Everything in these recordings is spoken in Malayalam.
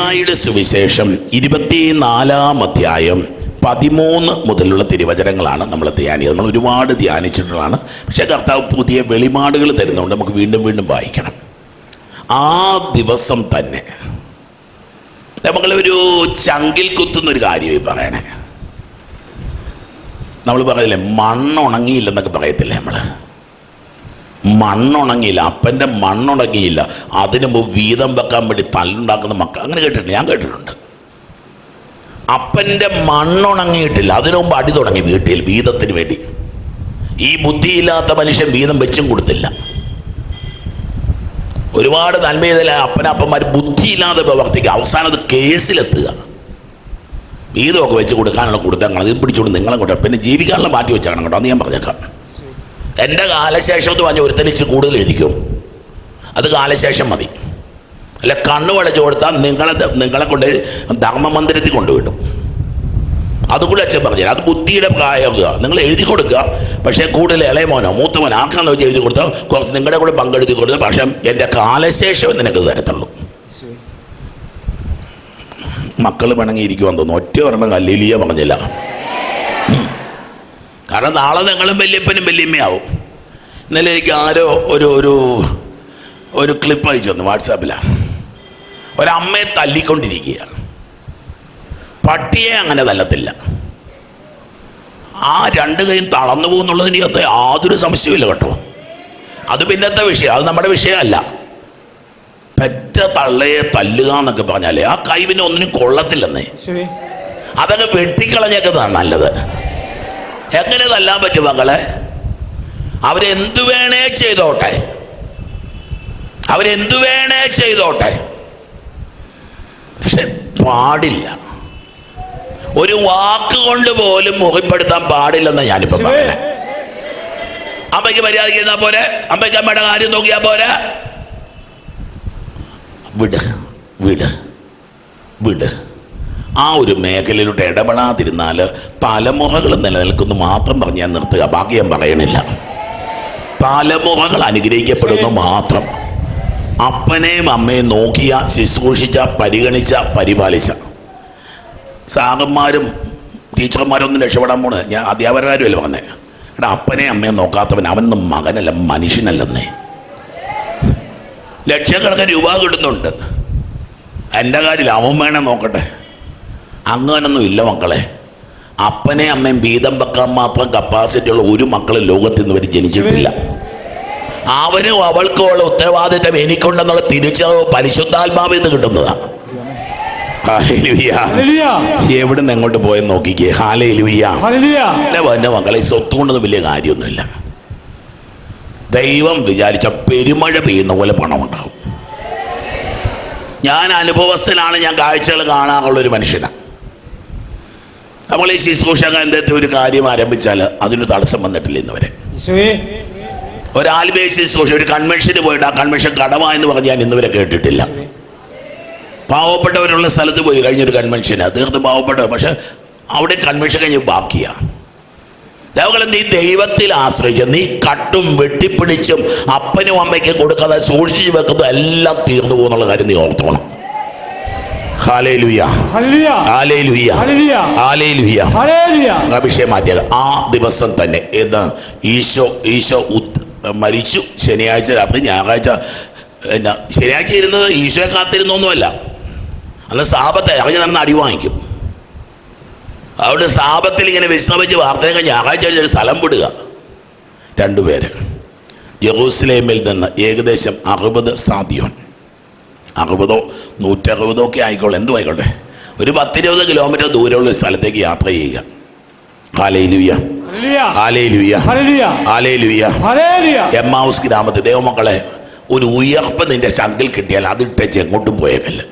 ലൂക്കായുടെ സുവിശേഷം ഇരുപത്തിനാലാം അധ്യായം പതിമൂന്ന് മുതലുള്ള തിരുവചനങ്ങളാണ് നമ്മൾ ധ്യാനിച്ചത്. നമ്മൾ ഒരുപാട് ധ്യാനിച്ചിട്ടുള്ളതാണ്. പക്ഷേ കർത്താവ് പുതിയ വെളിപാടുകൾ തരുന്നുണ്ട്. നമുക്ക് വീണ്ടും വീണ്ടും വായിക്കണം. ആ ദിവസം തന്നെ നമ്മളൊരു ചങ്കിൽ കുത്തുന്ന ഒരു കാര്യമായി പറയണേ. നമ്മൾ പറയില്ലേ മണ്ണുണങ്ങിയില്ലെന്നൊക്കെ പറയത്തില്ലേ നമ്മൾ മണ്ണുണങ്ങിയില്ല അപ്പന്റെ മണ്ണുണങ്ങിയില്ല. അതിനു മുമ്പ് വീതം വെക്കാൻ വേണ്ടി തല്ലുണ്ടാക്കുന്ന മക്കൾ. അങ്ങനെ കേട്ടിട്ടുണ്ട് ഞാൻ കേട്ടിട്ടുണ്ട്. അപ്പന്റെ മണ്ണുണങ്ങിയിട്ടില്ല അതിനു മുമ്പ് അടി തുടങ്ങി വീട്ടിൽ വീതത്തിന് വേണ്ടി. ഈ ബുദ്ധിയില്ലാത്ത മനുഷ്യൻ വീതം വെച്ചും കൊടുത്തില്ല. ഒരുപാട് നന്മ ചെയ്തല്ല അപ്പനപ്പന്മാർ ബുദ്ധിയില്ലാതെ പ്രവർത്തിക്കുക. അവസാനം അത് കേസിലെത്തുക. വീതമൊക്കെ വെച്ച് കൊടുക്കാനുള്ള കൊടുത്തങ്ങൾ ഇത് പിടിച്ചുകൊണ്ട് നിങ്ങളും കൂടെ പിന്നെ ജീവിക്കാനുള്ള മാറ്റി വെച്ചാണ് കേട്ടോ അത് ഞാൻ പറഞ്ഞേക്കാം. എന്റെ കാലശേഷം എന്ന് പറഞ്ഞ ഒരുത്തനിച്ച് കൂടുതൽ എഴുതിക്കും. അത് കാലശേഷം മതി. അല്ല കണ്ണു വളച്ചു കൊടുത്താൽ നിങ്ങളെ നിങ്ങളെ കൊണ്ട് ധർമ്മമന്ദിരത്തിൽ കൊണ്ടുവിടും. അതുകൂടെ അച്ഛൻ പറഞ്ഞു അത് ബുദ്ധിയുടെ പ്രായമാകുക നിങ്ങൾ എഴുതി കൊടുക്കുക. പക്ഷേ കൂടുതൽ ഇളയമോനോ മൂത്തമോനോ ആർക്കാന്ന് വെച്ച് എഴുതി കൊടുത്താൽ കുറച്ച് നിങ്ങളുടെ കൂടെ പങ്കെടുത്തി കൊടുത്താൽ പക്ഷേ എന്റെ കാലശേഷം നിനക്ക് തരത്തുള്ളൂ. മക്കൾ പിണങ്ങിയിരിക്കുമെന്ന് തോന്നുന്നു. ഒറ്റ ഒരെണ്ണം കല്ലിലിയ പറഞ്ഞില്ല. കാരണം നാളെ നിങ്ങളും വല്യപ്പനും വല്യമ്മയാവും. ഇന്നലെ എനിക്ക് ആരോ ഒരു ഒരു ഒരു ക്ലിപ്പ് അയച്ചു തന്നു വാട്സാപ്പിലാണ് ഒരമ്മയെ തല്ലിക്കൊണ്ടിരിക്കുകയാണ്. പട്ടിയെ അങ്ങനെ തല്ലത്തില്ല. ആ രണ്ട് കൈയും തളർന്നു പോകുന്നുള്ളതിന് അകത്ത് യാതൊരു സംശയമില്ല കേട്ടോ. അത് പിന്നത്തെ വിഷയം അത് നമ്മുടെ വിഷയമല്ല. പെറ്റ തള്ളയെ തല്ലുക എന്നൊക്കെ പറഞ്ഞാലേ ആ കൈ പിന്നെ ഒന്നിനും കൊള്ളത്തില്ലെന്നേ. അതങ്ങ് അതൊക്കെ വെട്ടിക്കളഞ്ഞേക്കുന്നതാണ് നല്ലത്. എങ്ങനെ തല്ലാൻ പറ്റും മകളെ? അവരെന്തു വേണേ ചെയ്തോട്ടെ. അവരെന്തു വേണേ ചെയ്തോട്ടെ. പക്ഷെ പാടില്ല. ഒരു വാക്ക് കൊണ്ട് പോലും മുഖപ്പെടുത്താൻ പാടില്ലെന്ന് ഞാനിപ്പോ പറഞ്ഞ. അമ്മയ്ക്ക് മര്യാദ ചെയ്താ പോരെ? അമ്മയ്ക്ക് അമ്മയുടെ കാര്യം നോക്കിയാ പോരെ? വിട് വിട് വിട്. ആ ഒരു മേഖലയിലോട്ട് ഇടപെടാതിരുന്നാൽ തലമുറകൾ നിലനിൽക്കുന്നു മാത്രം പറഞ്ഞ് ഞാൻ നിർത്തുക. ബാക്കി ഞാൻ പറയണില്ല തലമുറകൾ അനുഗ്രഹിക്കപ്പെടുന്നു മാത്രം. അപ്പനെയും അമ്മയും നോക്കിയ ശുശ്രൂഷിച്ച പരിഗണിച്ച പരിപാലിച്ച. സാറന്മാരും ടീച്ചർമാരൊന്നും രക്ഷപ്പെടാൻ പോണത് ഞാൻ അധ്യാപകരാരുമല്ല പറഞ്ഞേ? എടാ അപ്പനെ അമ്മയെ നോക്കാത്തവൻ അവനൊന്നും മകനല്ല മനുഷ്യനല്ലെന്നേ. ലക്ഷക്കണക്കിന് രൂപ കിട്ടുന്നുണ്ട്. എന്റെ കാര്യം അവൻ വേണേ നോക്കട്ടെ. അങ്ങനൊന്നും ഇല്ല മക്കളെ. അപ്പനെ അമ്മയും വീതം വെക്കാൻ മാത്രം കപ്പാസിറ്റി ഉള്ള ഒരു മക്കളും ലോകത്തിൽ നിന്ന് വരെ ജനിച്ചിട്ടില്ല. അവനും അവൾക്കും ഉള്ള ഉത്തരവാദിത്തം എനിക്കുണ്ടെന്നുള്ള തിരിച്ചറിവ് പരിശുദ്ധാത്മാവിൽ നിന്ന് കിട്ടുന്നതാണ്. എവിടെ നിന്ന് എങ്ങോട്ട് പോയെന്ന് നോക്കിക്കേ. എന്റെ മക്കളെ സ്വത്ത് കൊണ്ടൊന്നും വലിയ കാര്യമൊന്നുമില്ല. ദൈവം വിചാരിച്ച പെരുമഴ പെയ്യുന്ന പോലെ പണം ഉണ്ടാവും ഞാൻ അനുഭവസ്ഥനാണ് ഞാൻ കാഴ്ചകൾ കാണാറുള്ള ഒരു മനുഷ്യനാണ് നമ്മൾ ഈ ശുശ്രൂഷ കേന്ദ്രത്തിൽ ഒരു കാര്യം ആരംഭിച്ചാൽ അതിന് തടസ്സം വന്നിട്ടില്ല ഇന്ന് വരെ ഒരാൽബേ ശുശ്രൂഷ ഒരു കൺവെൻഷന് പോയിട്ട് ആ കൺവെൻഷൻ കടമ എന്ന് പറഞ്ഞ് ഞാൻ ഇന്ന് വരെ കേട്ടിട്ടില്ല. പാവപ്പെട്ടവരുള്ള സ്ഥലത്ത് പോയി കഴിഞ്ഞൊരു കൺവെൻഷന് തീർത്തും പാവപ്പെട്ടവർ. പക്ഷെ അവിടെ കൺവെൻഷൻ കഴിഞ്ഞ് ബാക്കിയാണ് ദേവകളെ നീ ദൈവത്തിൽ ആശ്രയിച്ചു നീ കട്ടും വെട്ടിപ്പിടിച്ചും അപ്പനും അമ്മയ്ക്കും കൊടുക്കാതെ സൂക്ഷിച്ചു വെക്കുന്നതും എല്ലാം തീർന്നു പോകുന്നുള്ള കാര്യം നീ ഓർത്തോണം. ഹല്ലേലൂയ. ആ മാറ്റിയത് ആ ദിവസം തന്നെ എന്ന് ഈശോ ഈശോ മരിച്ചു. ശനിയാഴ്ച രാത്രി ഞായറാഴ്ച എന്നാ ശനിയാഴ്ച ഇരുന്നത് ഈശോയെ കാത്തിരുന്നൊന്നുമല്ല. അന്ന് സാപത്തെ ഇറങ്ങി നടന്ന് അടി വാങ്ങിക്കും. അവിടെ സാപത്തിൽ ഇങ്ങനെ വിശ്രമിച്ച് വാർത്തയൊക്കെ ഞായറാഴ്ച ഒരു സ്ഥലം വിടുക. രണ്ടുപേര്. ജെറൂസലേമിൽ നിന്ന് ഏകദേശം അറുപത് സ്ഥാദ്യോൻ അറുപതോ നൂറ്ററുപതോ ഒക്കെ ആയിക്കോളൂ. എന്തു ആയിക്കോട്ടെ. ഒരു പത്തിരുപത് കിലോമീറ്റർ ദൂരമുള്ള സ്ഥലത്തേക്ക് യാത്ര ചെയ്യുക. ഹാലേലുയ്യ എം ഹൗസ് ഗ്രാമത്തിൽ ദൈവമക്കളെ ഒരു ഉയർപ്പ് നിന്റെ ചങ്കിൽ കിട്ടിയാൽ അതിട്ട് എങ്ങോട്ടും പോയേക്കല്ല.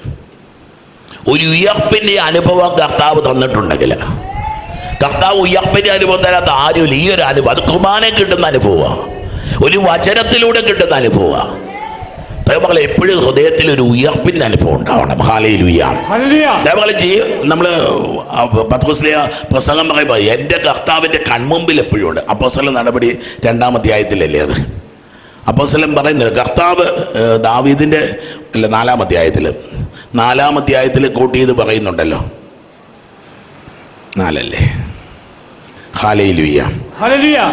ഒരു ഉയർപ്പിന്റെ അനുഭവം കർത്താവ് തന്നിട്ടുണ്ടെങ്കിൽ കർത്താവ് ഉയർപ്പിന്റെ അനുഭവം തരാത്ത ആരുമില്ല ഈ ഒരു അനുഭവം അത് കുർബാന കിട്ടുന്ന അനുഭവമാണ്. ഒരു വചനത്തിലൂടെ കിട്ടുന്ന അനുഭവമാണ്. ദൈവമക്കളെ എപ്പോഴും ഹൃദയത്തിൽ ഒരു ഉയർപ്പിന്റെ അനുഭവം ഉണ്ടാവണം. ഹാലയിലുയാണ് ഹല്ലേലൂയ. അതേപോലെ ജീ നമ്മൾ പത്മസ്ലിയ പ്രസംഗം പറയുമ്പോൾ എന്റെ കർത്താവിന്റെ കൺമുമ്പിൽ എപ്പോഴും ഉണ്ട്. അപ്പോസ്തല നടപടി രണ്ടാം അധ്യായത്തിലല്ലേ അത്? അപ്പോസ്തലൻ പറയുന്നത് കർത്താവ് ദാവീദിന്റെ അല്ല നാലാം അധ്യായത്തിൽ. നാലാം അധ്യായത്തിൽ കൂട്ടി ഇത് പറയുന്നുണ്ടല്ലോ. നാലല്ലേ? ഹാലയിലുയ്യ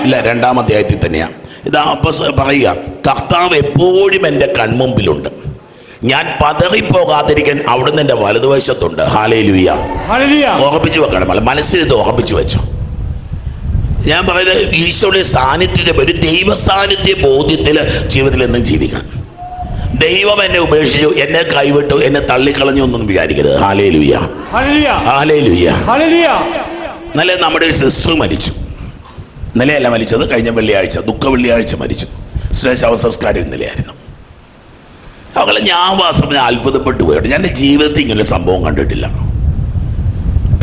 ഇല്ല രണ്ടാം അധ്യായത്തിൽ തന്നെയാണ് ഇത് അപ്പസ് പറയുക കർത്താവ് എപ്പോഴും എന്റെ കൺമുമ്പിലുണ്ട്. ഞാൻ പതറി പതറിപ്പോകാതിരിക്കാൻ അവിടുന്ന് എന്റെ വലതുവശത്തുണ്ട്. ഹല്ലേലൂയ. ഉറപ്പിച്ചു വെക്കണം. മനസ്സിൽ ഇത് ഉറപ്പിച്ചു വെച്ചു. ഞാൻ പറയുന്നത് ഈശോയുടെ സാന്നിധ്യത്തെ ഒരു ദൈവ സാന്നിധ്യ ബോധ്യത്തിൽ ജീവിതത്തിൽ എന്നും ജീവിക്കണം. ദൈവം എന്നെ ഉപേക്ഷിച്ചു എന്നെ കൈവിട്ടു എന്നെ തള്ളിക്കളഞ്ഞു എന്നൊന്നും വിചാരിക്കരുത്. ഹാലേ ഹല്ലേലൂയ. ഹാലേ ലുയ്യ നല്ല നമ്മുടെ ഒരു സിസ്റ്റർ മരിച്ചു. ഇന്നലെയല്ല മരിച്ചത് കഴിഞ്ഞ വെള്ളിയാഴ്ച ദുഃഖ വെള്ളിയാഴ്ച മരിച്ചു. ശ്രേഷ്ഠ അവസംസ്കാരം ഇന്നലെയായിരുന്നു. അവളെ ഞാൻ വാസ്തവം ഞാൻ അത്ഭുതപ്പെട്ടു പോയിട്ട് ഞാൻ എന്റെ ജീവിതത്തിൽ ഇങ്ങനെ സംഭവം കണ്ടിട്ടില്ല.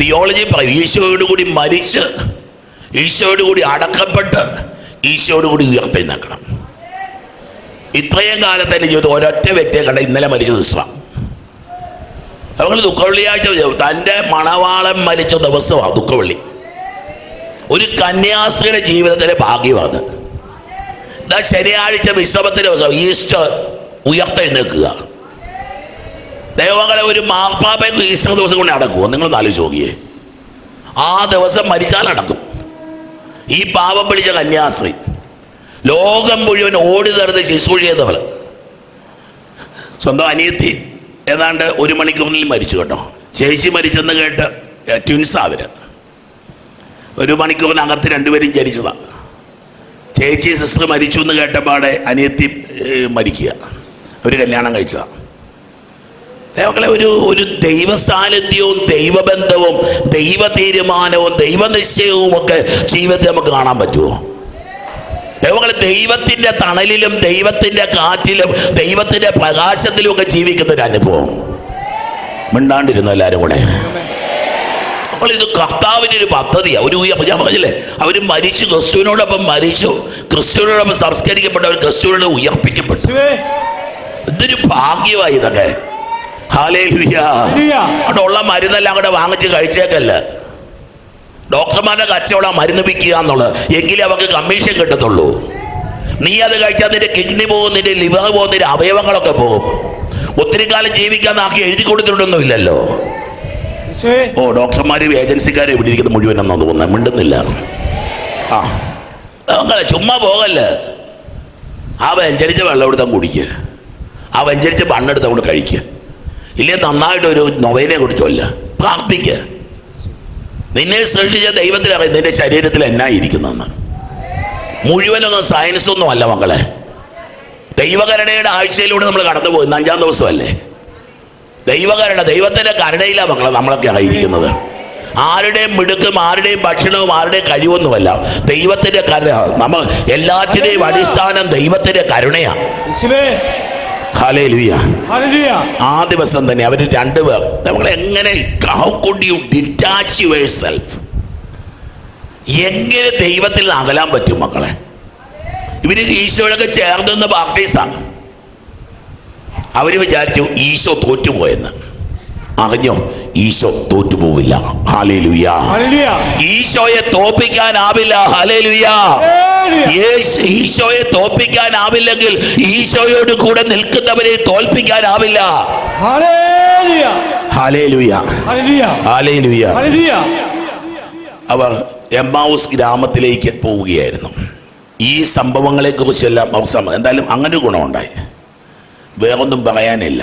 തിയോളജി പറയും ഈശോയോട് കൂടി മരിച്ച് ഈശോയോട് കൂടി അടക്കപ്പെട്ട് ഈശോയോട് കൂടി ഉയർത്തെഴുന്നേക്കണം ഇത്രയും കാലത്ത് എന്റെ ജീവിതത്തിൽ ഒരൊറ്റ വ്യക്തിയെ കണ്ട ഇന്നലെ മരിച്ച ഇഷ്ടമാണ് അവങ്ങൾ ദുഃഖവെള്ളിയാഴ്ച തന്റെ മണവാളം മരിച്ച ദിവസമാണ് ദുഃഖവെള്ളി ഒരു കന്യാസ്ത്രീയുടെ ജീവിതത്തിലെ ഭാഗ്യമാണ്. ഇതാ ശനിയാഴ്ച വിശ്രമത്തിന്റെ ദിവസം ഈസ്റ്റർ ഉയർത്തെഴുന്നേക്കുക ദൈവങ്ങളെ ഒരു മാർപ്പാപ്പയ്ക്ക് ഈസ്റ്റർ ദിവസം കൊണ്ട് അടക്കുമോ നിങ്ങൾ ആലോചിച്ച് നോക്കിയേ. ആ ദിവസം മരിച്ചാൽ അടക്കും ഈ പാപം പിടിച്ച കന്യാസ്ത്രീ ലോകം മുഴുവൻ ഓടി നടന്ന് ശുശ്രൂഷ ചെയ്തവൾ സ്വന്തം അനിയത്തി ഏതാണ്ട് ഒരു മണിക്കൂറിൽ മരിച്ചു കേട്ടോ. ചേച്ചി മരിച്ചെന്ന് കേട്ട് ട്വിൻസ് അവർ ഒരു മണിക്കൂറിനകത്ത് രണ്ടുപേരും ജനിച്ചതാ. ചേച്ചി സിസ്റ്റർ മരിച്ചു എന്ന് കേട്ടപാടെ അനിയത്തി മരിക്കുക. അവർ കല്യാണം കഴിച്ചതാ. ദൈവങ്ങളെ ഒരു ഒരു ദൈവ സാന്നിധ്യവും ദൈവബന്ധവും ദൈവ തീരുമാനവും ദൈവനിശ്ചയവും ഒക്കെ ജീവിതത്തിൽ നമുക്ക് കാണാൻ പറ്റുമോ ദൈവങ്ങളെ ദൈവത്തിന്റെ തണലിലും ദൈവത്തിന്റെ കാറ്റിലും ദൈവത്തിന്റെ പ്രകാശത്തിലും ഒക്കെ ജീവിക്കുന്ന ഒരു അനുഭവം. മിണ്ടാണ്ടിരുന്നു എല്ലാവരും കൂടെ? അപ്പോൾ ഇത് കർത്താവിന്റെ ഒരു പദ്ധതിയാണ് ഒരു ഞാൻ പറഞ്ഞില്ലേ? അവർ മരിച്ചു ക്രിസ്തുവിനോടൊപ്പം മരിച്ചു. ക്രിസ്തുവിനോടൊപ്പം സംസ്കരിക്കപ്പെട്ടവർ ക്രിസ്തുവിനോട് ഉയർപ്പിക്കപ്പെട്ടു. ഇതൊരു ഭാഗ്യമായി ഇതൊക്കെ. അവിടെ ഉള്ള മരുന്നെല്ലാം അങ്ങോട്ട് വാങ്ങിച്ച് കഴിച്ചേക്കല്ല. ഡോക്ടർമാരുടെ കച്ചവടം മരുന്ന് വിൽക്കുക എന്നുള്ളത്. എങ്കിലേ അവർക്ക് കമ്മീഷൻ കിട്ടത്തുള്ളൂ. നീ അത് കഴിച്ചാൽ നിന്റെ കിഡ്നി പോകും നിന്റെ ലിവർ പോകും നിന്റെ അവയവങ്ങളൊക്കെ പോകും. ഒത്തിരി കാലം ജീവിക്കാൻ ആക്കി എഴുതി കൊടുത്തിട്ടൊന്നും ഇല്ലല്ലോ യേശുവേ ഓ ഡോക്ടർമാരും ഏജൻസിക്കാരും ഇവിടെ മുഴുവൻ എന്നാ തോന്നുന്നത് മിണ്ടുന്നില്ല. ആ. ചുമ്മാ പോകല്ലേ. ആ വെഞ്ചരിച്ച വെള്ളം എടുത്താൽ കുടിക്കുക ആ വെഞ്ചരിച്ച ബണ്ണെടുത്ത് അങ്ങോട്ട് കഴിക്കുക ഇല്ലേ നന്നായിട്ട് ഒരു നൊവേനെ കുറിച്ചല്ല പ്രാർത്ഥിക്കുക നിന്നെ സൃഷ്ടിച്ച ദൈവത്തിലറിയാം നിന്റെ ശരീരത്തിൽ എന്നാ ഇരിക്കുന്നതെന്ന് മുഴുവനൊന്നും സയൻസ് ഒന്നും അല്ല മക്കളെ. ദൈവകരണയുടെ ആഴ്ചയിലൂടെ നമ്മൾ കടന്നു പോകുന്ന അഞ്ചാം ദിവസമല്ലേ? ദൈവകരുണ ദൈവത്തിന്റെ കരുണയിലാണ് മക്കളെ നമ്മളൊക്കെ ആയിരിക്കുന്നത്. ആരുടെയും മിടുക്കും ആരുടെയും ഭക്ഷണവും ആരുടെയും കഴിവൊന്നുമല്ല. ദൈവത്തിന്റെ കരുണ നമ്മൾ എല്ലാറ്റിന്റെയും അടിസ്ഥാനം ദൈവത്തിന്റെ കരുണയാണ് ആ ദിവസം തന്നെ അവർ രണ്ടുപേർ നമ്മൾ എങ്ങനെ how could you detach yourself? എങ്ങനെ ദൈവത്തിൽ അകലാൻ പറ്റും മക്കളെ? ഇവർ ഈശോയൊക്കെ ചേർന്നെന്ന് ബാപ്റ്റീസാണ് അവർ വിചാരിച്ചു ഈശോ തോറ്റുപോയെന്ന്. അറിഞ്ഞോ? ഈശോ തോറ്റുപോവില്ല. ഈശോയെ തോപ്പിക്കാനാവില്ല യേശു- ഈശോയെ തോപ്പിക്കാനാവില്ലെങ്കിൽ ഈശോയോട് കൂടെ നിൽക്കുന്നവരെ തോൽപ്പിക്കാനാവില്ല. ഹാലേലുയ ഹാലേലുയ അവർ എമ്മാവൂസ് ഗ്രാമത്തിലേക്ക് പോവുകയായിരുന്നു. ഈ സംഭവങ്ങളെക്കുറിച്ചെല്ലാം കുറിച്ചെല്ലാം സം- എന്തായാലും അങ്ങനെ ഗുണമുണ്ടായി. വേറൊന്നും പറയാനില്ല.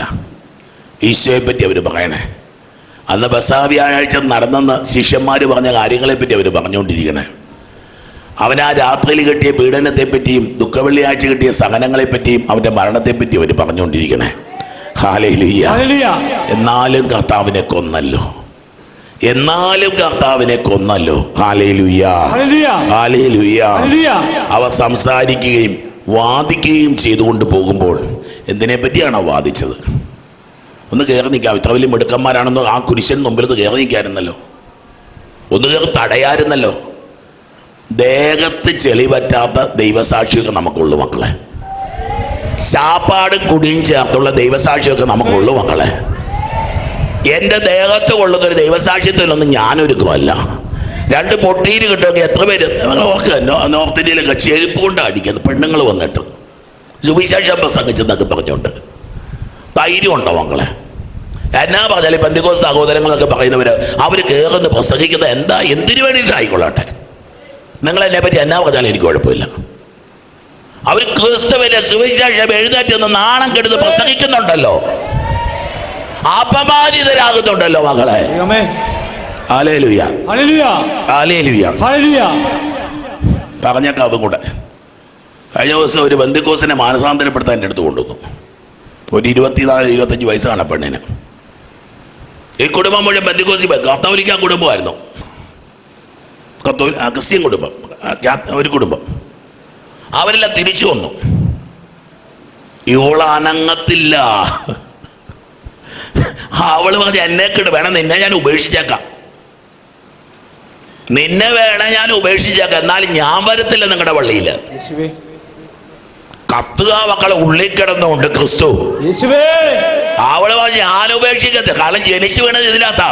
ഈശോയെ പറ്റി അവർ പറയണേ. അന്ന് ബസാ വ്യാഴാഴ്ച നടന്നെന്ന് ശിഷ്യന്മാർ പറഞ്ഞ കാര്യങ്ങളെപ്പറ്റി അവർ പറഞ്ഞുകൊണ്ടിരിക്കണേ. അവൻ ആ രാത്രിയിൽ കിട്ടിയ പീഡനത്തെപ്പറ്റിയും ദുഃഖവെള്ളിയാഴ്ച കിട്ടിയ സഹനങ്ങളെപ്പറ്റിയും അവന്റെ മരണത്തെപ്പറ്റി അവർ പറഞ്ഞുകൊണ്ടിരിക്കണേ. ഹാലയിലൂയ്യ എന്നാലും കർത്താവിനെ കൊന്നല്ലോ. എന്നാലും കർത്താവിനെ കൊന്നല്ലോ. അവ സംസാരിക്കുകയും വാദിക്കുകയും ചെയ്തുകൊണ്ട് പോകുമ്പോൾ എന്തിനെ പറ്റിയാണോ വാദിച്ചത്? ഒന്ന് കയറി നിൽക്കാം ഇത്ര വലിയ മിടുക്കന്മാരാണെന്ന്? ആ കുരിശൻ നിന്ന് കയറി നിൽക്കാമായിരുന്നല്ലോ ഒന്ന് കയറി തടയായിരുന്നല്ലോ. ദേഹത്ത് ചെളി പറ്റാത്ത ദൈവസാക്ഷിയൊക്കെ നമുക്കുള്ളൂ മക്കളെ. ശാപ്പാടും കുടിയും ചേർത്തുള്ള ദൈവസാക്ഷിയൊക്കെ നമുക്കുള്ളൂ മക്കളെ. എന്റെ ദേഹത്ത് കൊള്ളുന്ന ഒരു ദൈവസാക്ഷ്യത്തിലൊന്നും ഞാനൊരുക്കുമല്ല. രണ്ട് പൊട്ടീര് കിട്ടുമെങ്കിൽ എത്ര പേര്? ഓർക്കുക നോർത്ത് ഇന്ത്യയിലൊക്കെ ചെരുപ്പ് കൊണ്ട് അടിക്കുന്നത്. പെണ്ണുങ്ങൾ വന്നിട്ട്. സുവിശേഷം പ്രസംഗിച്ചെന്നൊക്കെ പറഞ്ഞുകൊണ്ട്. ധൈര്യം ഉണ്ടോ മക്കളെ? എന്നാ പറഞ്ഞാൽ ഈ പന്തിക്കോസ് സഹോദരങ്ങളൊക്കെ പറയുന്നവർ അവർ കയറുന്ന പ്രസംഗിക്കുന്ന എന്താ എന്തിനു വേണ്ടിയിട്ടായിക്കൊള്ളട്ടെ നിങ്ങൾ എന്നെ പറ്റി എന്നാ പറഞ്ഞാലും എനിക്ക് കുഴപ്പമില്ല. അവർ ക്രിസ്തുവിന്റെ സുവിശേഷം എഴുന്നേറ്റ് നിന്ന് നാണം കെടുത്ത് പ്രസംഗിക്കുന്നുണ്ടല്ലോ. അപമാനിതരാകുന്നുണ്ടല്ലോ മകളെ പറഞ്ഞേക്കാം അതും കൂടെ. കഴിഞ്ഞ ദിവസം ഒരു ബന്ധുക്കോസിനെ മാനസാന്തരപ്പെടുത്താൻ എന്റെ അടുത്ത് കൊണ്ടുവന്നു. ഒരു ഇരുപത്തിനാല് ഇരുപത്തഞ്ച് വയസ്സാണ് പെണ്ണിന്. ഈ കുടുംബം മുഴുവൻ ബന്ധുക്കോസി കത്തോലിക്ക കുടുംബമായിരുന്നു. കത്തോ ക്രിസ്ത്യൻ കുടുംബം. ഒരു കുടുംബം. അവരെല്ലാം തിരിച്ചു വന്നു. ഇവൾ അനങ്ങത്തില്ല. അവൾ പറഞ്ഞ എന്നെ കിട്ടും വേണം നിന്നെ ഞാൻ ഉപേക്ഷിച്ചേക്കാം. നിന്നെ വേണം ഞാൻ ഉപേക്ഷിച്ചേക്കാം. എന്നാലും ഞാൻ വരത്തില്ല നിങ്ങളുടെ പള്ളിയിൽ. കത്തുക മക്കളെ ഉള്ളിൽ കിടന്നുകൊണ്ട് ക്രിസ്തു. അവൾ പറഞ്ഞ് ഞാൻ ഉപേക്ഷിക്കത്തെ കാരണം ജനിച്ചു വീണത് ഇതിനകത്ത.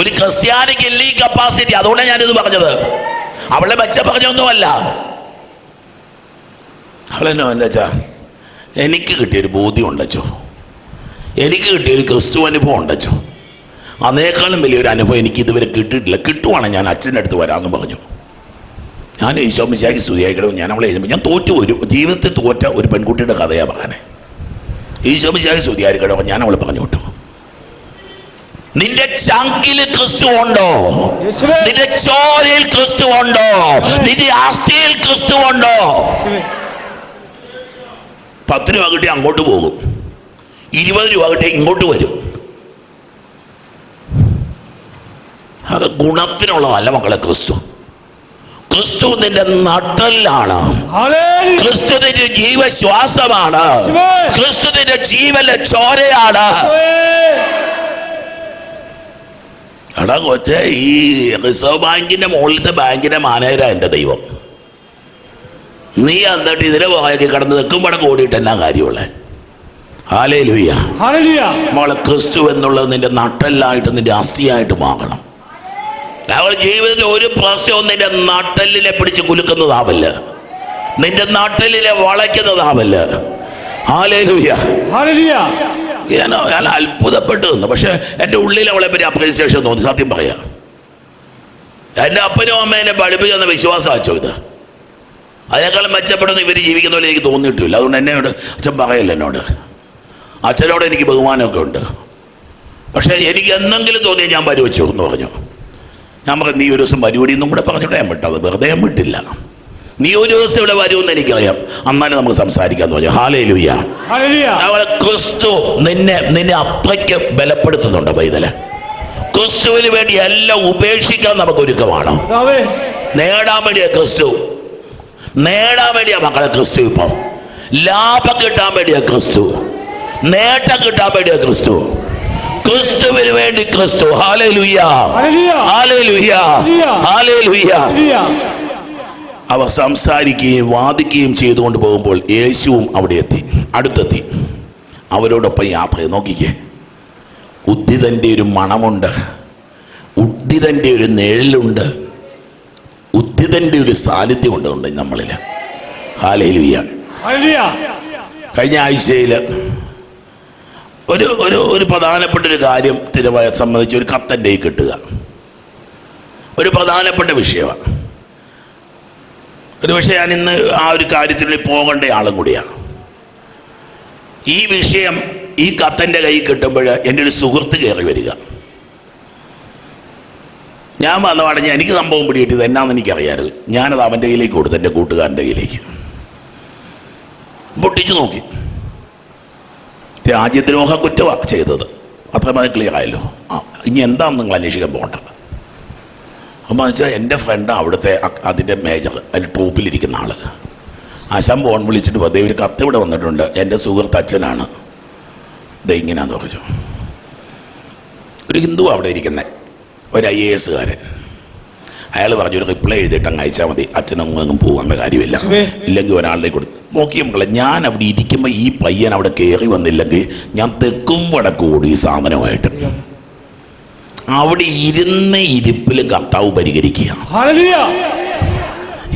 ഒരു ക്രിസ്ത്യാനിക്ക് ഇല്ല ഈ കപ്പാസിറ്റി അതുകൊണ്ടാണ് ഞാനിത് പറഞ്ഞത്. അവളെ മെച്ച പറഞ്ഞൊന്നുമല്ല. അവളെന്നോ എന്റെ അച്ഛാ എനിക്ക് കിട്ടിയൊരു ബോധ്യം ഉണ്ടച്ചോ എനിക്ക് കിട്ടിയൊരു ക്രിസ്തു അനുഭവം ഉണ്ടച്ചോ അതിനേക്കാളും വലിയൊരു അനുഭവം എനിക്ക് ഇതുവരെ കിട്ടിയിട്ടില്ല. കിട്ടുവാണെങ്കിൽ ഞാൻ അച്ഛന്റെ അടുത്ത് വരാമെന്ന് പറഞ്ഞു. ഞാൻ ഈശോ ഈശോമിശാക്കി സ്തുതിയായിക്കിടും ഞാൻ അവളെ ഞാൻ തോറ്റു ഒരു ജീവിതത്തിൽ തോറ്റ ഒരു പെൺകുട്ടിയുടെ കഥയാണ് പറയാനേ ഈശോമിശാക്കി സ്തുതിയായിരിക്കടോ ഞാൻ അവളെ പറഞ്ഞു വിട്ടു. നിന്റെ ചങ്കിൽ ക്രിസ്തു ഉണ്ടോ? നിന്റെ ചോരയിൽ ക്രിസ്തു ഉണ്ടോ? നിന്റെ ആസ്തിയിൽ ക്രിസ്തു ഉണ്ടോ? പത്ത് രൂപ കിട്ടി അങ്ങോട്ട് പോകും. ഇരുപത് രൂപ കിട്ടി ഇങ്ങോട്ട് വരും. അത് ഗുണത്തിനുള്ളതല്ല മക്കളെ ക്രിസ്തു. ക്രിസ്തു നിന്റെ നട്ടലാണ് ക്രിസ്തു നിന്റെ ജീവശ്വാസമാണ്. ക്രിസ്തു നിന്റെ ജീവന്റെ ചോരയാണ്. എടാ കൊച്ചെ ഈ റിസർവ് ബാങ്കിന്റെ മുകളിലത്തെ ബാങ്കിന്റെ മാനേജരാ എന്റെ ദൈവം. നീ എന്നിട്ട് ഇതിനെ വായക്ക് കിടന്ന് നിൽക്കും പടം കൂടിയിട്ട് എന്നാ കാര്യമുള്ളേ? ഹാലേ ലുയ്യ മോളെ ക്രിസ്തു എന്നുള്ളത് നിന്റെ നട്ടല്ലായിട്ട് നിന്റെ അസ്ഥിയായിട്ട് മാറണം അവൾ ജീവിതത്തിൽ ഒരു പ്രശ്നവും നിന്റെ നട്ടലിനെ പിടിച്ച് കുലുക്കുന്നതാവല്ല. നിന്റെ നട്ടലിനെ വളയ്ക്കുന്നതാവല്ല. ഞാൻ അത്ഭുതപ്പെട്ടു നിന്നു. പക്ഷെ എന്റെ ഉള്ളിൽ അവളെ പറ്റി അപ്രീസിയേഷൻ തോന്നി. സത്യം പറയാ. എന്റെ അപ്പനും അമ്മേനെ പഠിപ്പിച്ചെന്ന വിശ്വാസം അച്ഛോ ഇത് അതിനേക്കാളും മെച്ചപ്പെടുന്ന ഇവർ ജീവിക്കുന്ന പോലെ എനിക്ക് തോന്നിയിട്ടില്ല. അതുകൊണ്ട് എന്നോട് അച്ഛൻ പറയല്ല എന്നോട്? അച്ഛനോട് എനിക്ക് ബഹുമാനമൊക്കെ ഉണ്ട്. പക്ഷേ എനിക്ക് എന്തെങ്കിലും തോന്നിയാൽ ഞാൻ പരിവച്ചു എന്ന് പറഞ്ഞു. ഞാൻ പറഞ്ഞു നീ ഒരു ദിവസം വരുവടി എന്നും കൂടെ പറഞ്ഞിട്ട് ഞാൻ വിട്ടത് വെറുതെ ഞാൻ വിട്ടില്ല. നീ ഒരു ദിവസം ഇവിടെ വരുമെന്ന് എനിക്കറിയാം. അന്നാലും നമുക്ക് സംസാരിക്കാന്ന് പറഞ്ഞു. ഹാലേ ലുയ്യ അവളെ ക്രിസ്തു നിന്നെ നിന്നെ അത്രയ്ക്ക് ബലപ്പെടുത്തുന്നുണ്ട് പൈതൽ. ക്രിസ്തുവിന് വേണ്ടി എല്ലാം ഉപേക്ഷിക്കാൻ നമുക്ക് ഒരുക്കമാണ്. നേടാൻ വേണ്ടിയ ക്രിസ്തു. നേടാൻ വേണ്ടിയ മക്കളെ ക്രിസ്തു ഇപ്പം. ലാഭം കിട്ടാൻ വേണ്ടിയ ക്രിസ്തു. നേട്ടം കിട്ടാൻ വേണ്ടിയ ക്രിസ്തു. ക്രിസ്തുവിന് വേണ്ടി ക്രിസ്തു. അവർ സംസാരിക്കുകയും വാദിക്കുകയും ചെയ്തുകൊണ്ട് പോകുമ്പോൾ യേശുവും അവിടെ എത്തി. അടുത്തെത്തി. അവരോടൊപ്പം യാത്ര നോക്കിക്കേ. ഉദ്ധിതന്റെ ഒരു മണമുണ്ട്. ഉദ്ധിതന്റെ ഒരു നിഴലുണ്ട്. ഉദ്ധിതന്റെ ഒരു സാന്നിധ്യമുണ്ട് ഉണ്ട് നമ്മളിൽ ഹാലയിലുയ്യ കഴിഞ്ഞ ആഴ്ചയിൽ ഒരു ഒരു ഒരു പ്രധാനപ്പെട്ട ഒരു കാര്യം തിരുവായ സംബന്ധിച്ച് ഒരു കത്തന്റെ കിട്ടുക. ഒരു പ്രധാനപ്പെട്ട വിഷയമാണ്. ഒരു പക്ഷേ ഞാൻ ഇന്ന് ആ ഒരു കാര്യത്തിനുള്ളിൽ പോകേണ്ട ആളും കൂടിയാണ്. ഈ വിഷയം ഈ കത്തന്റെ കൈ കിട്ടുമ്പോൾ എന്റെ ഒരു സുഹൃത്ത് കയറി വരിക. ഞാൻ വന്ന പാടെ ഞാൻ എനിക്ക് സംഭവം പിടികിട്ടിയത് എന്നാന്ന് എനിക്കറിയാറ് ഞാനത് അവന്റെ കയ്യിലേക്ക് കൊടുത്തു എന്റെ കൂട്ടുകാരന്റെ കയ്യിലേക്ക്. പൊട്ടിച്ചു നോക്കി. രാജ്യദ്രോഹ കുറ്റമാണ് ചെയ്തത്. അത്രമാതിരി ക്ലിയർ ആയല്ലോ. ആ ഇനി എന്താണെന്ന് നിങ്ങൾ അന്വേഷിക്കാൻ പോകണ്ട. അപ്പോൾ വെച്ചാൽ എന്റെ ഫ്രണ്ട് അവിടുത്തെ അതിന്റെ മേജർ അതിൽ ട്രൂപ്പിലിരിക്കുന്ന ആൾ ആശാൻ ഫോൺ വിളിച്ചിട്ട് വെറുതെ ഒരു കത്ത് ഇവിടെ വന്നിട്ടുണ്ട്. എന്റെ സുഹൃത്ത് അച്ഛനാണ്. ഇത് ഇങ്ങനെയാന്ന് പറഞ്ഞു. ഒരു ഹിന്ദു അവിടെ ഇരിക്കുന്നത് ഒരു ഐ എ എസുകാരൻ അയാൾ പറഞ്ഞു ഒരു റിപ്ലൈ എഴുതിയിട്ട് അങ്ങ് അയച്ചാൽ മതി. അച്ഛനൊന്നും അങ്ങ് പോകേണ്ട കാര്യമില്ല. ഇല്ലെങ്കിൽ ഒരാളുടെ കൊടുത്ത് നോക്കിയ മക്കളെ ഞാൻ അവിടെ ഇരിക്കുമ്പോൾ ഈ പയ്യൻ അവിടെ കയറി വന്നില്ലെങ്കിൽ ഞാൻ തെക്കും വടക്കും ഓടി ഈ സാധനമായിട്ട് അവിടെ ഇരുന്ന ഇരിപ്പിൽ കർത്താവ് പരിഹരിക്കുക.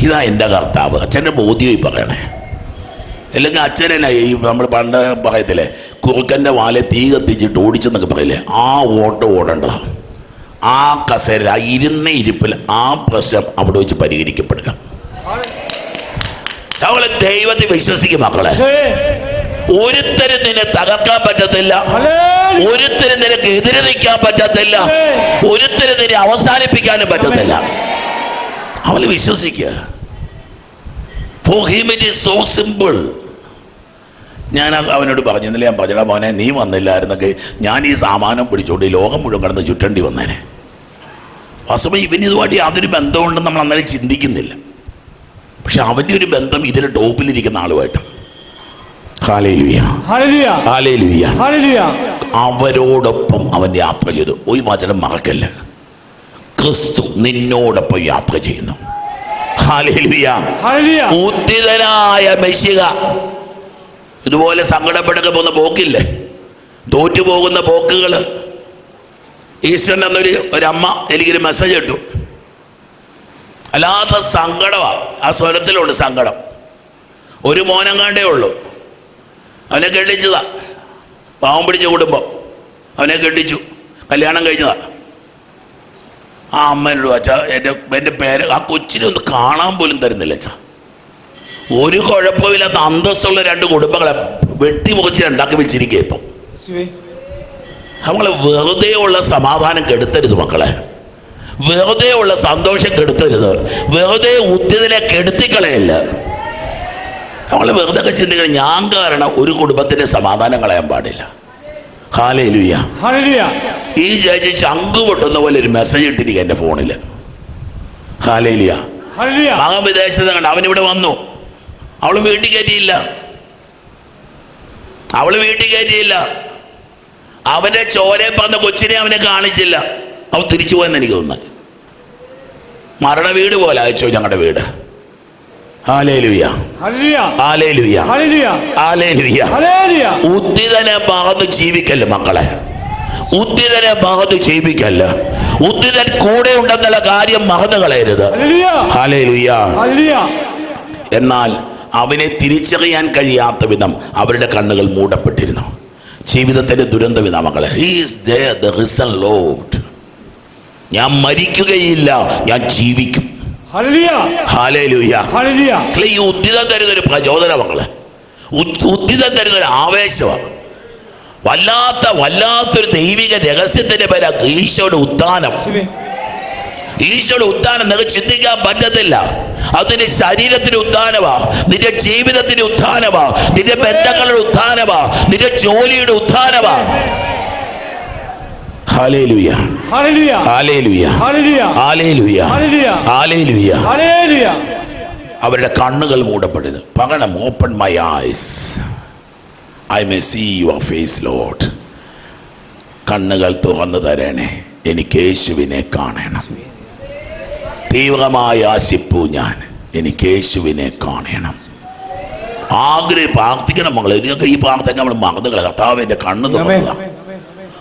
ഇതാ എന്റെ കർത്താവ്. അച്ഛന്റെ ബോധ്യമായി പറയണേ. അല്ലെങ്കിൽ അച്ഛനെ ഈ നമ്മൾ പണ്ട് പറയത്തില്ലേ കുറുക്കന്റെ വാലെ തീ കത്തിച്ചിട്ട് ഓടിച്ചെന്നൊക്കെ പറയില്ലേ? ആ ഓട്ടം ഓടേണ്ടതാ. ആ കസേര ആ ഇരുന്ന ഇരിപ്പിൽ ആ പ്രശ്നം അവിടെ വെച്ച് പരിഹരിക്കപ്പെടുക. നമ്മളെ ദൈവത്തെ വിശ്വസിക്കും മക്കളെ. ഒരുത്തരും നിന്നെ തകർക്കാൻ പറ്റത്തില്ല. ഒരുത്തരും നിനക്ക് എതിരെ നിൽക്കാൻ പറ്റത്തില്ല ഒരുത്തരും നിന്നെ അവസാനിപ്പിക്കാനും പറ്റത്തില്ല. അവൾ വിശ്വസിക്കുക. For him it is so simple ഞാൻ അവനോട് പറഞ്ഞു. ഇന്നലെ ഞാൻ പറഞ്ഞടാ മോനെ നീ വന്നില്ലായിരുന്നെങ്കിൽ ഞാൻ ഈ സാമാനം പിടിച്ചോണ്ട് ഈ ലോകം മുഴുവൻ കടന്ന് ചുറ്റേണ്ടി വന്നേനെ. വാസ്തവം ഇവന് ഇതുമായിട്ട് യാതൊരു ബന്ധമുണ്ടെന്ന് നമ്മൾ അന്നേരം ചിന്തിക്കുന്നില്ല. പക്ഷെ അവന്റെ ഒരു ബന്ധം ഇതിന്റെ ടോപ്പിലിരിക്കുന്ന ആളുമായിട്ട്. അവരോടൊപ്പം അവൻ യാത്ര ചെയ്തു. ഒരു വചനം മറക്കല്ല. ക്രിസ്തു നിന്നോടൊപ്പം യാത്ര ചെയ്യുന്നു. ഉദ്ധിതനായ മെസ്സിക. ഇതുപോലെ സങ്കടപ്പെട്ടൊക്കെ പോകുന്ന പോക്കില്ലേ? തോറ്റുപോകുന്ന പോക്കുകൾ ഈസ്റ്റർ എന്നൊരു ഒരമ്മ എനിക്കൊരു മെസ്സേജ് ഇട്ടു. അല്ലാത്ത സങ്കടമാണ് ആ സ്വരത്തിലുണ്ട് സങ്കടം. ഒരു മോനങ്ങാണ്ടേ ഉള്ളൂ. അവനെ കെട്ടിച്ചതാ. പാവം പിടിച്ച കുടുംബം. അവനെ കെട്ടിച്ചു. കല്യാണം കഴിഞ്ഞതാ. ആ അമ്മേനോട് അച്ഛാ എന്റെ എന്റെ പേര് ആ കൊച്ചിനെ ഒന്ന് കാണാൻ പോലും തരുന്നില്ല അച്ഛാ. ഒരു കുഴപ്പമില്ലാത്ത അന്തസ്സുള്ള രണ്ട് കുടുംബങ്ങളെ വെട്ടിമുറിച്ച് ഉണ്ടാക്കി വെച്ചിരിക്കുക ഇപ്പം. നമ്മളെ വെറുതെ ഉള്ള സമാധാനം കെടുത്തരുത് മക്കളെ. വെറുതെ ഉള്ള സന്തോഷം കെടുത്തരുത്. വെറുതെ ഉദ്യതിനെ കെടുത്തിക്കളയല്ല. നമ്മൾ വെറുതെ ഒക്കെ ചിന്തിക്കണം ഞാൻ കാരണം ഒരു കുടുംബത്തിന്റെ സമാധാനം കളയാൻ പാടില്ല. ഈ ചേച്ചി ചങ്ക് പൊട്ടുന്ന പോലെ ഒരു മെസ്സേജ് ഇട്ടിരിക്കുക എന്റെ ഫോണിൽ ഹാലേലിയ. മകൻ വിദേശത്ത് കണ്ട അവനിവിടെ വന്നു. അവൾ വീട്ടിൽ കയറ്റിയില്ല. അവൾ വീട്ടിൽ കയറ്റിയില്ല. അവന്റെ ചോരയെ പറഞ്ഞ കൊച്ചിനെ അവനെ കാണിച്ചില്ല. അവൻ തിരിച്ചു പോയെന്ന് എനിക്ക് തോന്നുന്നു. മരണ വീട് പോലെ അയച്ചോ ഞങ്ങളുടെ വീട്. ഉദ്ധിതനെ ഭാഗത്ത് ജീവിക്കല്ലേ മക്കളെ? ഉദ്ധിതനെ ഭാഗത്ത് ജീവിക്കല്ല? ഉദ്ധിതൻ കൂടെ ഉണ്ടെന്നുള്ള കാര്യം മറന്നു കളയരുത്. എന്നാൽ അവനെ തിരിച്ചറിയാൻ കഴിയാത്ത വിധം അവരുടെ കണ്ണുകൾ മൂടപ്പെട്ടിരുന്നു. ജീവിതത്തിന്റെ ദുരന്തവിധ ഇതാ മക്കളെ ഈസ് ദ റിസൺ ലോഡ് ഞാൻ മരിക്കുകയില്ല ഞാൻ ജീവിക്കും. ഈ ഉദ്ധിതം തരുന്ന ഒരു പ്രചോദന മക്കളെ. ഉദ്ധിതം തരുന്ന ഒരു ആവേശമാണ് വല്ലാത്ത വല്ലാത്തൊരു ദൈവിക രഹസ്യത്തിന്റെ പേരാ ഈശോയുടെ ഉത്ഥാനം. ഈശോയുടെ ഉദ്ധാനം നിങ്ങൾക്ക് ചിന്തിക്കാൻ പറ്റത്തില്ല. അത് നിന്റെ ശരീരത്തിന്റെ ഉദ്ധാനമാ നിന്റെ ജീവിതത്തിന്റെ ഉദ്ധാനമാ നിന്റെ ബന്ധങ്ങളുടെ ഉദ്ധാനമാ നിന്റെ ജോലിയുടെ ഉദ്ധാനമാ. അവരുടെ കണ്ണുകൾ മൂടപ്പെടുന്നു. പകണം open my eyes I may see your face Lord കണ്ണുകൾ തുറന്നു തരണേ. എനിക്ക് യേശുവിനെ കാണണം. തീവ്രമായി ആശിപ്പു ഞാൻ. എനിക്ക് യേശുവിനെ കാണണം. ആഗ്രഹം പ്രാർത്ഥിക്കണം മകൾ ഇതിനൊക്കെ ഈ പ്രാർത്ഥന നമ്മൾ മറന്നുകളെ കർത്താവ് എന്റെ കണ്ണ് തുറക്കുക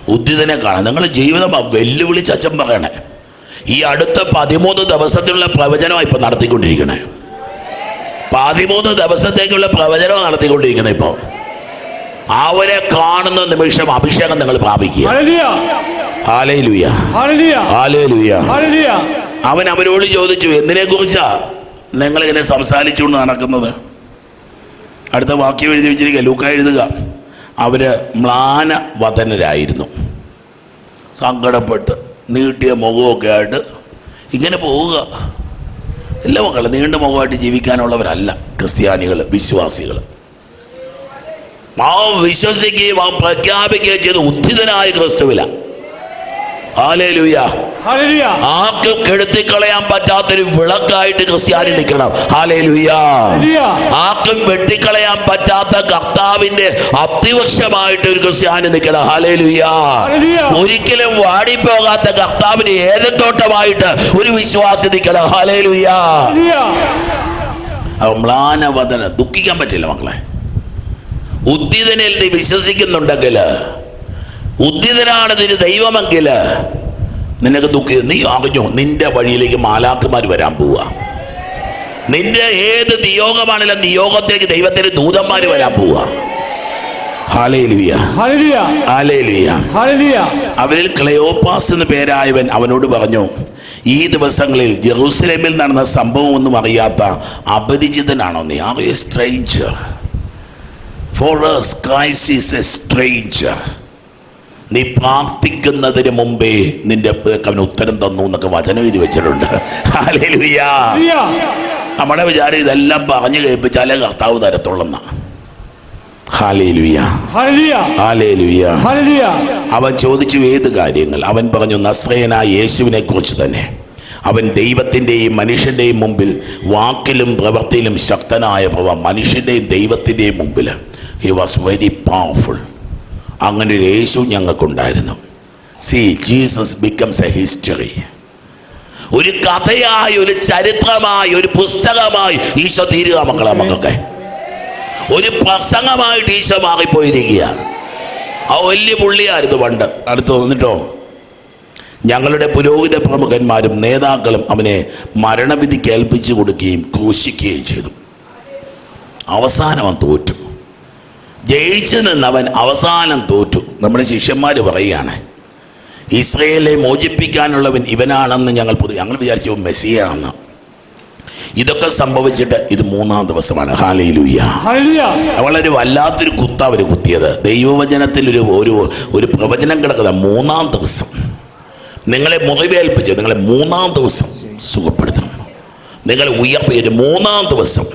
ഉദ്ധിതനെ കാണാം നിങ്ങളുടെ ജീവിതം വെല്ലുവിളിച്ച് അച്ഛൻ പറയണേ. ഈ അടുത്ത പതിമൂന്ന് ദിവസത്തിലുള്ള പ്രവചനമാണ് ഇപ്പൊ നടത്തിക്കൊണ്ടിരിക്കണേ. പതിമൂന്ന് ദിവസത്തേക്കുള്ള പ്രവചനം നടത്തിക്കൊണ്ടിരിക്കുന്നത് ഇപ്പോൾ അവരെ കാണുന്ന നിമിഷം അഭിഷേകം നിങ്ങൾ പ്രാപിക്കുക. അവൻ അവരോട് ചോദിച്ചു എന്തിനെ കുറിച്ചാ നിങ്ങൾ ഇങ്ങനെ സംസാരിച്ചുകൊണ്ട് നടക്കുന്നത്? അടുത്ത വാക്യം എഴുതി വെച്ചിരിക്കുക ലൂക്ക എഴുതുക. അവർ മ്ലാന വതനരായിരുന്നു സങ്കടപ്പെട്ട് നീട്ടിയ മുഖമൊക്കെ ആയിട്ട് ഇങ്ങനെ പോവുക. എല്ലാ മക്കളും നീണ്ട മുഖമായിട്ട് ജീവിക്കാനുള്ളവരല്ല ക്രിസ്ത്യാനികൾ വിശ്വാസികൾ. ആ വിശ്വസിക്കുകയും ആ പ്രഖ്യാപിക്കുകയും ചെയ്ത് ഉദ്ധിതനായ ക്രിസ്തുവില. ഹാലേലുയ ഹല്ലേലൂയ ആർക്കും കെടുത്തിക്കളയാൻ പറ്റാത്തൊരു വിളക്കായിട്ട് ക്രിസ്ത്യാനി നിൽക്കണം. ആർക്കും വെട്ടിക്കളയാൻ പറ്റാത്ത കർത്താവിന്റെ അത്തിവൃക്ഷമായിട്ട് ഒരു ക്രിസ്ത്യാനി നിൽക്കണം. ഹാലേലുയാ. ഒരിക്കലും വാടിപ്പോകാത്ത കർത്താവിന് ഏലത്തോട്ടമായിട്ട് ഒരു വിശ്വാസി നിൽക്കണം. ഹാലേലുയാ മ്ലാനവദന. ദുഃഖിക്കാൻ പറ്റില്ല മക്കളെ. ഉദ്ധിതനിൽ നീ വിശ്വസിക്കുന്നുണ്ടെങ്കിൽ ഉദ്ധിതനാണ് നിന്റെ ദൈവമെങ്കിൽ നിനക്ക് ദുഃഖി നീ അറിഞ്ഞോ നിന്റെ വഴിയിലേക്ക് മാലാക്കുമാർ വരാൻ പോവുക. നിന്റെ ഏത് നിയോഗമാണെങ്കിലും നിയോഗത്തിലേക്ക് ദൈവത്തിന് ദൂതന്മാർ വരാൻ പോവുക. അവരിൽ ക്ലയോപാസ് എന്ന് പേരായവൻ അവനോട് പറഞ്ഞു ഈ ദിവസങ്ങളിൽ ജെറൂസലേമിൽ നടന്ന സംഭവം ഒന്നും അറിയാത്ത അപരിചിതനാണോ നീ? Are a stranger for Christ is a stranger നീ പ്രാർത്ഥിക്കുന്നതിന് മുമ്പേ നിന്റെ അവന് ഉത്തരം തന്നു എന്നൊക്കെ വചനം എഴുതി വെച്ചിട്ടുണ്ട്. നമ്മുടെ വിചാരം ഇതെല്ലാം പറഞ്ഞു കേൾപ്പിച്ചാലേ കർത്താവ് തരത്തുള്ളെന്ന. അവൻ ചോദിച്ചു ഏത് കാര്യങ്ങൾ? അവൻ പറഞ്ഞു നസ്രേന യേശുവിനെ കുറിച്ച് തന്നെ. അവൻ ദൈവത്തിന്റെയും മനുഷ്യന്റെയും മുമ്പിൽ വാക്കിലും പ്രവൃത്തിയിലും ശക്തനായ ഭവ മനുഷ്യന്റെയും ദൈവത്തിന്റെയും മുമ്പിൽ ഹി വാസ് വെരി പവർഫുൾ അങ്ങനെ ഒരു യേശു ഞങ്ങൾക്കുണ്ടായിരുന്നു. See Jesus becomes a history ഒരു കഥയായി ഒരു ചരിത്രമായി ഒരു പുസ്തകമായി ഈശോ തീരുക മക്കളെ മക്കളൊക്കെ ഒരു പ്രസംഗമായിട്ട് ഈശോ മാറിപ്പോയിരിക്കുകയാണ്. ആ വലിയ പുള്ളിയായിരുന്നു പണ്ട്. അടുത്ത് വന്നിട്ടോ? ഞങ്ങളുടെ പുരോഹിത പ്രമുഖന്മാരും നേതാക്കളും അവനെ മരണവിധി കേൾപ്പിച്ചു കൊടുക്കുകയും ക്രൂശിക്കുകയും ചെയ്തു. അവസാനം തോറ്റു. ജയിച്ചു നിന്നവൻ അവസാനം തോറ്റു. നമ്മുടെ ശിഷ്യന്മാർ പറയുകയാണ് ഇസ്രയേലെ മോചിപ്പിക്കാനുള്ളവൻ ഇവനാണെന്ന് ഞങ്ങൾ പുതിയ ഞങ്ങൾ വിചാരിച്ചു മെസ്സിയാണെന്ന്. ഇതൊക്കെ സംഭവിച്ചിട്ട് ഇത് മൂന്നാം ദിവസമാണ്. ഹാലയിലൂയ്യ വളരെ വല്ലാത്തൊരു കുത്ത അവർ കുത്തിയത്. ദൈവവചനത്തിൽ ഒരു ഒരു ഒരു പ്രവചനം കിടക്കുന്ന മൂന്നാം ദിവസം. നിങ്ങളെ മുറിവേൽപ്പിച്ച് നിങ്ങളെ മൂന്നാം ദിവസം സുഖപ്പെടുത്തണം. നിങ്ങളെ ഉയർപ്പിച്ചു മൂന്നാം ദിവസം.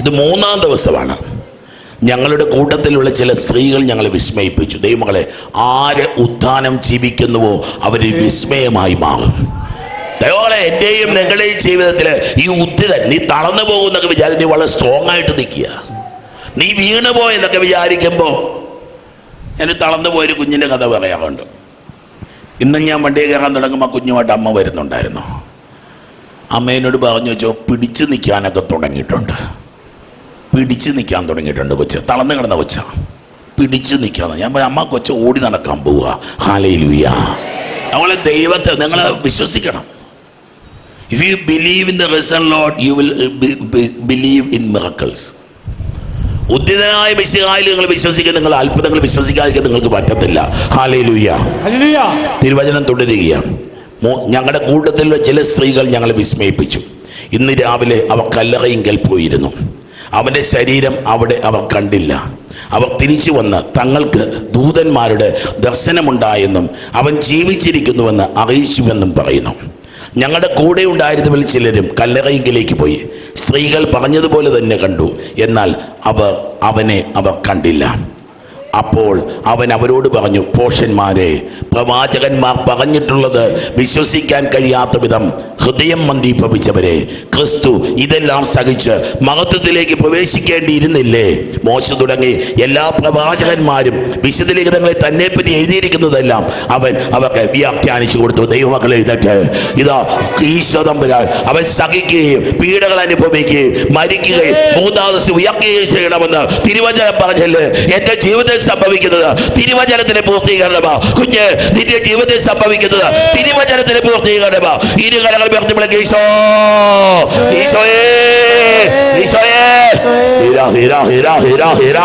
ഇത് മൂന്നാം ദിവസമാണ്. ഞങ്ങളുടെ കൂട്ടത്തിലുള്ള ചില സ്ത്രീകൾ ഞങ്ങളെ വിസ്മയിപ്പിച്ചു. ദൈവങ്ങളെ ആര് ഉത്ഥാനം ജീവിക്കുന്നുവോ അവർ വിസ്മയമായി മാറും. ദൈവങ്ങളെ എന്റെയും നിങ്ങളുടെയും ജീവിതത്തിൽ ഈ ഉദ്ധിതൻ നീ തളർന്നു പോകുന്നൊക്കെ വിചാരിച്ച് നീ വളരെ സ്ട്രോങ് ആയിട്ട് നിൽക്കുക. നീ വീണു പോയെന്നൊക്കെ വിചാരിക്കുമ്പോൾ ഞാൻ തളർന്നു പോയൊരു കുഞ്ഞിന്റെ കഥ പറയാറുണ്ട്. ഇന്നും ഞാൻ വണ്ടിയെ കയറാൻ തുടങ്ങുമ്പോൾ കുഞ്ഞുമായിട്ട് അമ്മ വരുന്നുണ്ടായിരുന്നു. അമ്മേനോട് പറഞ്ഞു വെച്ചോ പിടിച്ചു നിൽക്കാനൊക്കെ തുടങ്ങിയിട്ടുണ്ട്. പിടിച്ചു നിൽക്കാൻ തുടങ്ങിയിട്ടുണ്ട് കൊച്ച്. തളർന്നു കിടന്ന കൊച്ച. പിടിച്ച് നിൽക്കാൻ ഞാൻ അമ്മ കൊച്ച ഓടി നടക്കാൻ പോവുക. ഹാലയിലൂയ നമ്മളെ ദൈവത്തെ നിങ്ങൾ വിശ്വസിക്കണം. If you believe in the risen lord you will believe in miracles ഉദ്ധിതനായ മിശിഹായിൽ നിങ്ങൾ വിശ്വസിക്കുക നിങ്ങൾ അത്ഭുതങ്ങൾ വിശ്വസിക്കാതിരിക്കാൻ നിങ്ങൾക്ക് പറ്റത്തില്ല. Hallelujah hallelujah. തിരുവചനം തുടരുകയാണ്. ഞങ്ങളുടെ കൂട്ടത്തിലുള്ള ചില സ്ത്രീകൾ ഞങ്ങളെ വിസ്മയിപ്പിച്ചു. ഇന്ന് രാവിലെ അവ കല്ലറയിങ്കൽ പോയിരുന്നു. അവന്റെ ശരീരം അവിടെ അവർ കണ്ടില്ല. അവർ തിരിച്ചു വന്ന് തങ്ങൾക്ക് ദൂതന്മാരുടെ ദർശനമുണ്ടായെന്നും അവൻ ജീവിച്ചിരിക്കുന്നുവെന്ന് അറിയിച്ചുവെന്നും പറയുന്നു. ഞങ്ങളുടെ കൂടെ ഉണ്ടായിരുന്നവരിൽ ചിലരും കല്ലറയിങ്കിലേക്ക് പോയി. സ്ത്രീകൾ പറഞ്ഞതുപോലെ തന്നെ കണ്ടു. എന്നാൽ അവർ അവനെ അവർ കണ്ടില്ല. അപ്പോൾ അവൻ അവരോട് പറഞ്ഞു പോഷന്മാരെ പ്രവാചകന്മാർ പറഞ്ഞിട്ടുള്ളത് വിശ്വസിക്കാൻ കഴിയാത്ത വിധം ഹൃദയം മന്ദീഭവിച്ചവരെ ക്രിസ്തു ഇതെല്ലാം സഹിച്ച് മഹത്വത്തിലേക്ക് പ്രവേശിക്കേണ്ടിയിരുന്നില്ലേ? മോശ തുടങ്ങി എല്ലാ പ്രവാചകന്മാരും വിശുദ്ധലിഖിതങ്ങളെ തന്നെ പറ്റി എഴുതിയിരിക്കുന്നതെല്ലാം അവൻ അവർക്ക് വ്യാഖ്യാനിച്ചു കൊടുത്തു. ദൈവമക്കൾ എഴുതട്ടെ. ഇതാ ഈശോ തമ്പുരാൻ അവൻ സഹിക്കുകയും പീഡകൾ അനുഭവിക്കുകയും മരിക്കുകയും മൂന്നാം ദിവസം ഉയർക്കുകയും ചെയ്യണമെന്ന് തിരുവചനം പറഞ്ഞല്ലേ? എന്റെ ജീവിതത്തിൽ സംഭവിക്കുന്നത്. തിരുവചനത്തിന് പൂർത്തീകരണമാ. കുഞ്ഞ് നിന്റെ ജീവിതത്തിൽ സംഭവിക്കുന്നത് തിരുവചനത്തിന് പൂർത്തീകരണമാ. ഹിര ഹിര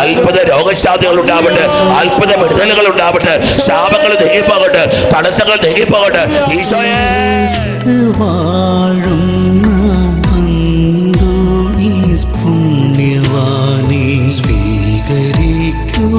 അത്ഭുത രോഗശാന്തികൾ ഉണ്ടാവട്ടെ. അത്ഭുത വിടുതലുകൾ ഉണ്ടാവട്ടെ. ശാപങ്ങൾ തെങ്ങിപ്പോകട്ടെ തടസ്സങ്ങൾ തെങ്ങിപ്പോകട്ടെ ഈശോയെ. പുണ്യവാനി പുണ്യവാനെ.